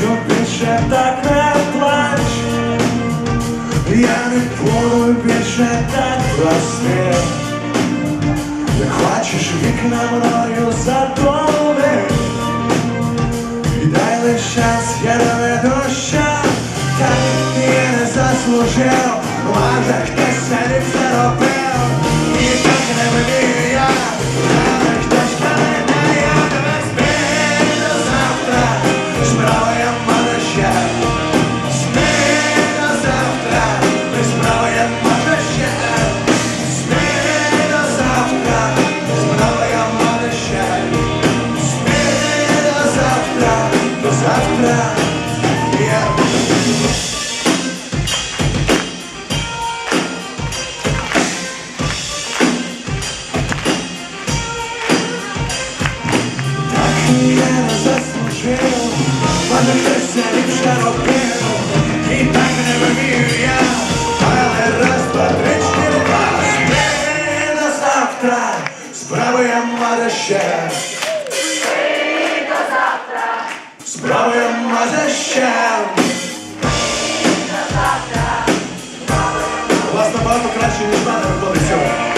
що більше так не плач, я не планую більше так прости, Ти хочеш вікна мною задоми, і дай лиш час, я не доща, так я не заслужив, може хтось не заробив. Завтра Я Так я хтось це ліпше робив, і так не вмію я, але раз, два, три, чотири, два, до завтра, справи я маю ще. Новим У вас набагато краще, ніж мене виходить сьогодні.